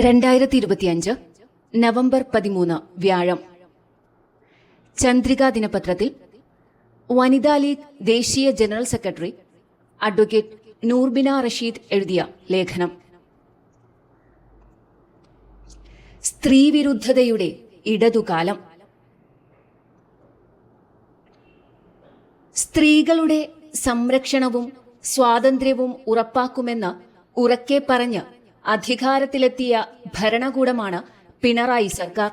രണ്ടായിരത്തി ഇരുപത്തിയഞ്ച് നവംബർ പതിമൂന്ന് വ്യാഴം. ചന്ദ്രികാ ദിനപത്രത്തിൽ വനിതാ ലീഗ് ദേശീയ general secretary advocate Noorbina Rasheed എഴുതിയ ലേഖനം. സ്ത്രീവിരുദ്ധതയുടെ ഇടതുകാലം. സ്ത്രീകളുടെ സംരക്ഷണവും സ്വാതന്ത്ര്യവും ഉറപ്പാക്കുമെന്ന് ഉറക്കെ പറഞ്ഞ് അധികാരത്തിലെത്തിയ ഭരണകൂടമാണ് പിണറായി സർക്കാർ.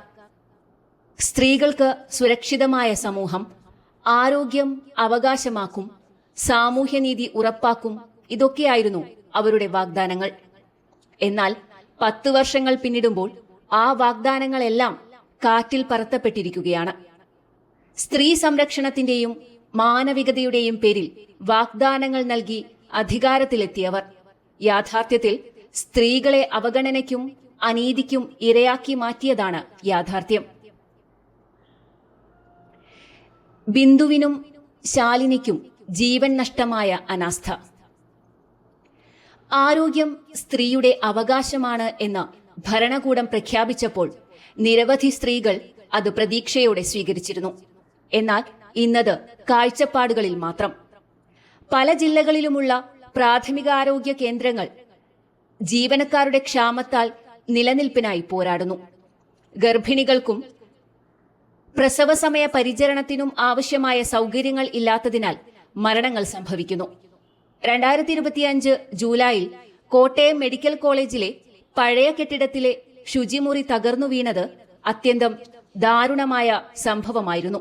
സ്ത്രീകൾക്ക് സുരക്ഷിതമായ സമൂഹം ആരോഗ്യം അവകാശമാക്കും സാമൂഹ്യനീതി ഉറപ്പാക്കും ഇതൊക്കെയായിരുന്നു അവരുടെ വാഗ്ദാനങ്ങൾ. എന്നാൽ പത്ത് വർഷങ്ങൾ പിന്നിടുമ്പോൾ ആ വാഗ്ദാനങ്ങളെല്ലാം കാറ്റിൽ പറത്തപ്പെട്ടിരിക്കുകയാണ്. സ്ത്രീ സംരക്ഷണത്തിന്റെയും മാനവികതയുടെയും പേരിൽ വാഗ്ദാനങ്ങൾ നൽകി അധികാരത്തിലെത്തിയവർ. യാഥാർത്ഥ്യത്തിൽ സ്ത്രീകളെ അവഗണനയ്ക്കും അനീതിക്കും ഇരയാക്കി മാറ്റിയതാണ് യാഥാർത്ഥ്യം. ബിന്ദുവിനും ശാലിനിക്കും ജീവൻ നഷ്ടമായ അനാസ്ഥ. ആരോഗ്യം സ്ത്രീയുടെ അവകാശമാണ് എന്ന് ഭരണകൂടം പ്രഖ്യാപിച്ചപ്പോൾ നിരവധി സ്ത്രീകൾ അത് പ്രതീക്ഷയോടെ സ്വീകരിച്ചിരുന്നു. എന്നാൽ ഇന്നത് കാഴ്ചപ്പാടുകളിൽ മാത്രം. പല ജില്ലകളിലുമുള്ള പ്രാഥമികാരോഗ്യ കേന്ദ്രങ്ങൾ ജീവനക്കാരുടെ ക്ഷാമത്താൽ നിലനിൽപ്പിനായി പോരാടുന്നു. ഗർഭിണികൾക്കും പ്രസവസമയ പരിചരണത്തിനും ആവശ്യമായ സൗകര്യങ്ങൾ ഇല്ലാത്തതിനാൽ മരണങ്ങൾ സംഭവിക്കുന്നു. രണ്ടായിരത്തി ഇരുപത്തിയഞ്ച് ജൂലൈയിൽ കോട്ടയം മെഡിക്കൽ കോളേജിലെ പഴയ കെട്ടിടത്തിലെ ശുചിമുറി തകർന്നു വീണത് അത്യന്തം ദാരുണമായ സംഭവമായിരുന്നു.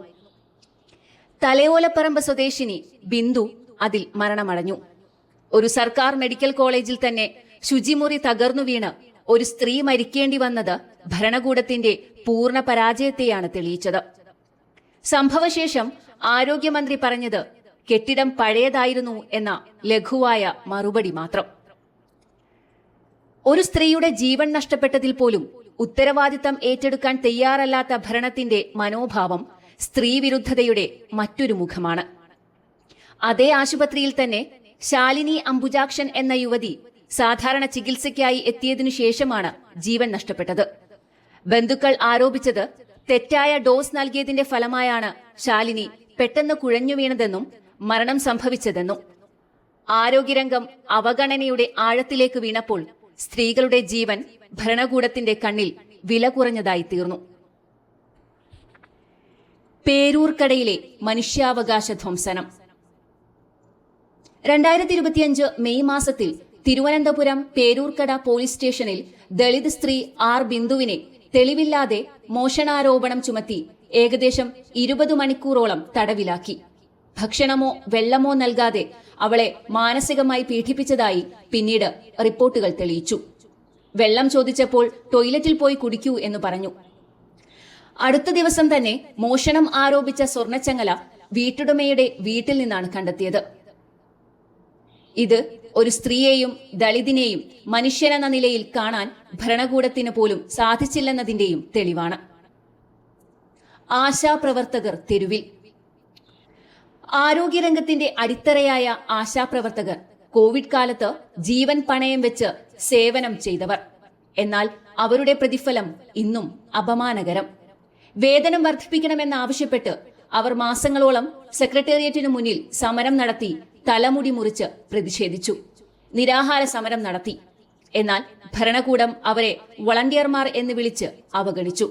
തലയോലപ്പറമ്പ് സ്വദേശിനി ബിന്ദു അതിൽ മരണമടഞ്ഞു. ഒരു സർക്കാർ മെഡിക്കൽ കോളേജിൽ തന്നെ ശുചിമുറി തകർന്നു വീണ് ഒരു സ്ത്രീ മരിക്കേണ്ടി വന്നത് ഭരണകൂടത്തിന്റെ പൂർണ പരാജയത്തെയാണ് തെളിയിച്ചത്. സംഭവശേഷം ആരോഗ്യമന്ത്രി പറഞ്ഞത് കെട്ടിടം പഴയതായിരുന്നു എന്ന ലഘുവായ മറുപടി മാത്രം. ഒരു സ്ത്രീയുടെ ജീവൻ നഷ്ടപ്പെട്ടതിൽ പോലും ഉത്തരവാദിത്തം ഏറ്റെടുക്കാൻ തയ്യാറല്ലാത്ത ഭരണത്തിന്റെ മനോഭാവം സ്ത്രീവിരുദ്ധതയുടെ മറ്റൊരു മുഖമാണ്. അതേ ആശുപത്രിയിൽ തന്നെ ശാലിനി അംബുജാക്ഷൻ എന്ന യുവതി സാധാരണ ചികിത്സയ്ക്കായി എത്തിയതിനു ശേഷമാണ് ജീവൻ നഷ്ടപ്പെട്ടത്. ബന്ധുക്കൾ ആരോപിച്ചത് തെറ്റായ ഡോസ് നൽകിയതിന്റെ ഫലമായാണ് ശാലിനി പെട്ടെന്ന് കുഴഞ്ഞു വീണതെന്നും മരണം സംഭവിച്ചതെന്നും. ആരോഗ്യരംഗം അവഗണനയുടെ ആഴത്തിലേക്ക് വീണപ്പോൾ സ്ത്രീകളുടെ ജീവൻ ഭരണകൂടത്തിന്റെ കണ്ണിൽ വില കുറഞ്ഞതായി തീർന്നു. പേരൂർക്കടയിലെ മനുഷ്യാവകാശ ധ്വംസനം. രണ്ടായിരത്തി ഇരുപത്തിയഞ്ച് മെയ് മാസത്തിൽ തിരുവനന്തപുരം പേരൂർക്കട പോലീസ് സ്റ്റേഷനിൽ ദളിത് സ്ത്രീ ആർ ബിന്ദുവിനെ തെളിവില്ലാതെ മോഷണാരോപണം ചുമത്തി ഏകദേശം ഇരുപത് മണിക്കൂറോളം തടവിലാക്കി. ഭക്ഷണമോ വെള്ളമോ നൽകാതെ അവളെ മാനസികമായി പീഡിപ്പിച്ചതായി പിന്നീട് റിപ്പോർട്ടുകൾ തെളിയിച്ചു. വെള്ളം ചോദിച്ചപ്പോൾ ടോയ്ലറ്റിൽ പോയി കുടിക്കൂ എന്ന് പറഞ്ഞു. അടുത്ത ദിവസം തന്നെ മോഷണം ആരോപിച്ച സ്വർണച്ചങ്ങല വീട്ടുടമയുടെ വീട്ടിൽ നിന്നാണ് കണ്ടെത്തിയത്. ഇത് ഒരു സ്ത്രീയെയും ദളിതിനെയും മനുഷ്യനെന്ന നിലയിൽ കാണാൻ ഭരണകൂടത്തിന് പോലും സാധിച്ചില്ലെന്നതിന്റെയും തെളിവാണ്. ആശാപ്രവർത്തകർ തെരുവിൽ. ആരോഗ്യരംഗത്തിന്റെ അടിത്തറയായ ആശാപ്രവർത്തകർ കോവിഡ് കാലത്ത് ജീവൻ പണയം വെച്ച് സേവനം ചെയ്തവർ. എന്നാൽ അവരുടെ പ്രതിഫലം ഇന്നും അപമാനകരം. വേതനം വർദ്ധിപ്പിക്കണമെന്നാവശ്യപ്പെട്ട് അവർ മാസങ്ങളോളം സെക്രട്ടേറിയറ്റിനു മുന്നിൽ സമരം നടത്തി തലമുടി മുറിച്ച് പ്രതിഷേധിച്ചു. നിരാഹാര സമരം നടത്തി. എന്നാൽ ഭരണകൂടം അവരെ വളണ്ടിയർമാർ എന്ന് വിളിച്ച് അവഗണിച്ചു.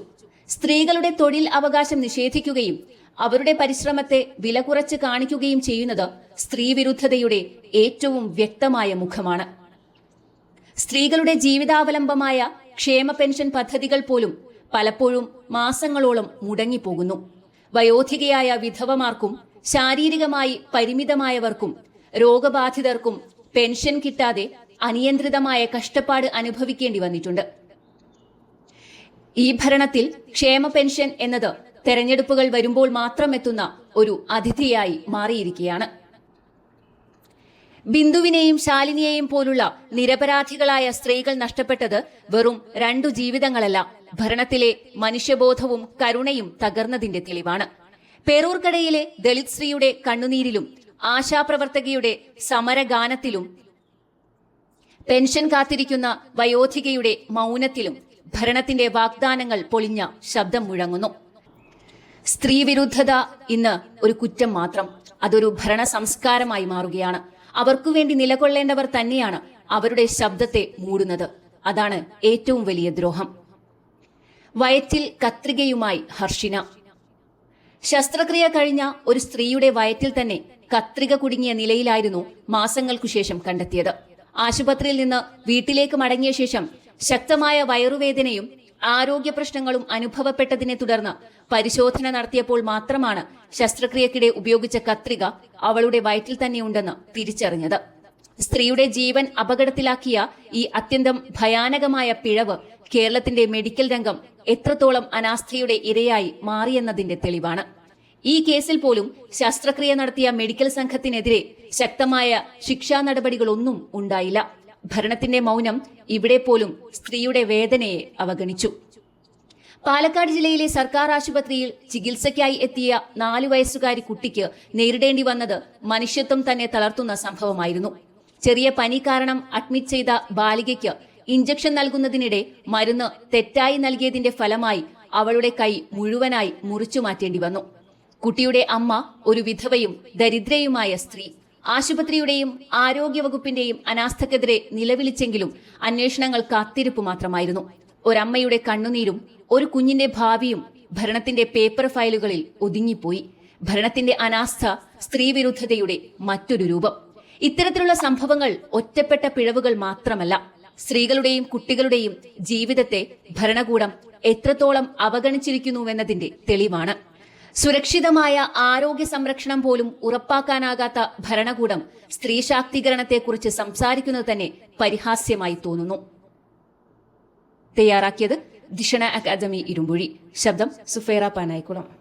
സ്ത്രീകളുടെ തൊഴിൽ അവകാശം നിഷേധിക്കുകയും അവരുടെ പരിശ്രമത്തെ വില കുറച്ച് കാണിക്കുകയും ചെയ്യുന്നത് സ്ത്രീവിരുദ്ധതയുടെ ഏറ്റവും വ്യക്തമായ മുഖമാണ്. സ്ത്രീകളുടെ ജീവിതാവലംബമായ ക്ഷേമ പെൻഷൻ പദ്ധതികൾ പോലും പലപ്പോഴും മാസങ്ങളോളം മുടങ്ങിപ്പോകുന്നു. വയോധികയായ വിധവമാർക്കും ശാരീരികമായി പരിമിതമായവർക്കും രോഗബാധിതർക്കും പെൻഷൻ കിട്ടാതെ അനിയന്ത്രിതമായ കഷ്ടപ്പാട് അനുഭവിക്കേണ്ടി വന്നിട്ടുണ്ട്. ഈ ഭരണത്തിൽ ക്ഷേമ പെൻഷൻ എന്നത് തെരഞ്ഞെടുപ്പുകൾ വരുമ്പോൾ മാത്രം എത്തുന്ന ഒരു അതിഥിയായി മാറിയിരിക്കുകയാണ്. ബിന്ദുവിനെയും ശാലിനിയെയും പോലുള്ള നിരപരാധികളായ സ്ത്രീകൾ നഷ്ടപ്പെട്ടത് വെറും രണ്ടു ജീവിതങ്ങളല്ല ഭരണത്തിലെ മനുഷ്യബോധവും കരുണയും തകർന്നതിന്റെ തെളിവാണ്. പേരൂർക്കടയിലെ ദളിത് സ്ത്രീയുടെ കണ്ണുനീരിലും ആശാപ്രവർത്തകയുടെ സമരഗാനത്തിലും പെൻഷൻ കാത്തിരിക്കുന്ന വയോധികയുടെ മൗനത്തിലും ഭരണത്തിന്റെ വാഗ്ദാനങ്ങൾ പൊളിഞ്ഞ ശബ്ദം മുഴങ്ങുന്നു. സ്ത്രീവിരുദ്ധത ഇന്ന് ഒരു കുറ്റം മാത്രം. അതൊരു ഭരണ സംസ്കാരമായി മാറുകയാണ്. അവർക്കു വേണ്ടി നിലകൊള്ളേണ്ടവർ തന്നെയാണ് അവരുടെ ശബ്ദത്തെ മൂടുന്നത്. അതാണ് ഏറ്റവും വലിയ ദ്രോഹം. വയറ്റിൽ കത്രികയുമായി ഹർഷിന. ശസ്ത്രക്രിയ കഴിഞ്ഞ ഒരു സ്ത്രീയുടെ വയറ്റിൽ തന്നെ കത്രിക കുടുങ്ങിയ നിലയിലായിരുന്നു മാസങ്ങൾക്കു ശേഷം കണ്ടെത്തിയത്. ആശുപത്രിയിൽ നിന്ന് വീട്ടിലേക്ക് മടങ്ങിയ ശേഷം ശക്തമായ വയറുവേദനയും ആരോഗ്യ പ്രശ്നങ്ങളും അനുഭവപ്പെട്ടതിനെ തുടർന്ന് പരിശോധന നടത്തിയപ്പോൾ മാത്രമാണ് ശസ്ത്രക്രിയക്കിടെ ഉപയോഗിച്ച കത്രിക അവളുടെ വയറ്റിൽ തന്നെയുണ്ടെന്ന് തിരിച്ചറിഞ്ഞത്. സ്ത്രീയുടെ ജീവൻ അപകടത്തിലാക്കിയ ഈ അത്യന്തം ഭയാനകമായ പിഴവ് കേരളത്തിന്റെ മെഡിക്കൽ രംഗം എത്രത്തോളം അനാസ്ഥയുടെ ഇരയായി മാറിയെന്നതിന്റെ തെളിവാണ്. ഈ കേസിൽ പോലും ശസ്ത്രക്രിയ നടത്തിയ മെഡിക്കൽ സംഘത്തിനെതിരെ ശക്തമായ ശിക്ഷാ നടപടികളൊന്നും ഉണ്ടായില്ല. ഭരണത്തിന്റെ മൗനം ഇവിടെ പോലും സ്ത്രീയുടെ വേദനയെ അവഗണിച്ചു. പാലക്കാട് ജില്ലയിലെ സർക്കാർ ആശുപത്രിയിൽ ചികിത്സയ്ക്കായി എത്തിയ നാലു വയസ്സുകാരി കുട്ടിക്ക് നേരിടേണ്ടി വന്നത് മനുഷ്യത്വം തന്നെ തളർത്തുന്ന സംഭവമായിരുന്നു. ചെറിയ പനി കാരണം അഡ്മിറ്റ് ചെയ്ത ബാലികയ്ക്ക് ഇഞ്ചക്ഷൻ നൽകുന്നതിനിടെ മരുന്ന് തെറ്റായി നൽകിയതിന്റെ ഫലമായി അവളുടെ കൈ മുഴുവനായി മുറിച്ചു മാറ്റേണ്ടി വന്നു. കുട്ടിയുടെ അമ്മ ഒരു വിധവയും ദരിദ്രയുമായ സ്ത്രീ. ആശുപത്രിയുടെയും ആരോഗ്യവകുപ്പിന്റെയും അനാസ്ഥക്കെതിരെ നിലവിളിച്ചെങ്കിലും അന്വേഷണങ്ങൾ കാത്തിരിപ്പ് മാത്രമായിരുന്നു. ഒരമ്മയുടെ കണ്ണുനീരും ഒരു കുഞ്ഞിന്റെ ഭാവിയും ഭരണത്തിന്റെ പേപ്പർ ഫയലുകളിൽ ഒതുങ്ങിപ്പോയി. ഭരണത്തിന്റെ അനാസ്ഥ സ്ത്രീവിരുദ്ധതയുടെ മറ്റൊരു രൂപം. ഇത്തരത്തിലുള്ള സംഭവങ്ങൾ ഒറ്റപ്പെട്ട പിഴവുകൾ മാത്രമല്ല സ്ത്രീകളുടെയും കുട്ടികളുടെയും ജീവിതത്തെ ഭരണകൂടം എത്രത്തോളം അവഗണിച്ചിരിക്കുന്നുവെന്നതിന്റെ തെളിവാണ്. സുരക്ഷിതമായ ആരോഗ്യ സംരക്ഷണം പോലും ഉറപ്പാക്കാനാകാത്ത ഭരണകൂടം സ്ത്രീ ശാക്തീകരണത്തെക്കുറിച്ച് സംസാരിക്കുന്നത് തന്നെ പരിഹാസ്യമായി തോന്നുന്നു. തയ്യാറാക്കിയത് ദിഷണ അക്കാദമി ഇരുമ്പുഴി. ശബ്ദം സുഫേറ പാനായിക്കുളം.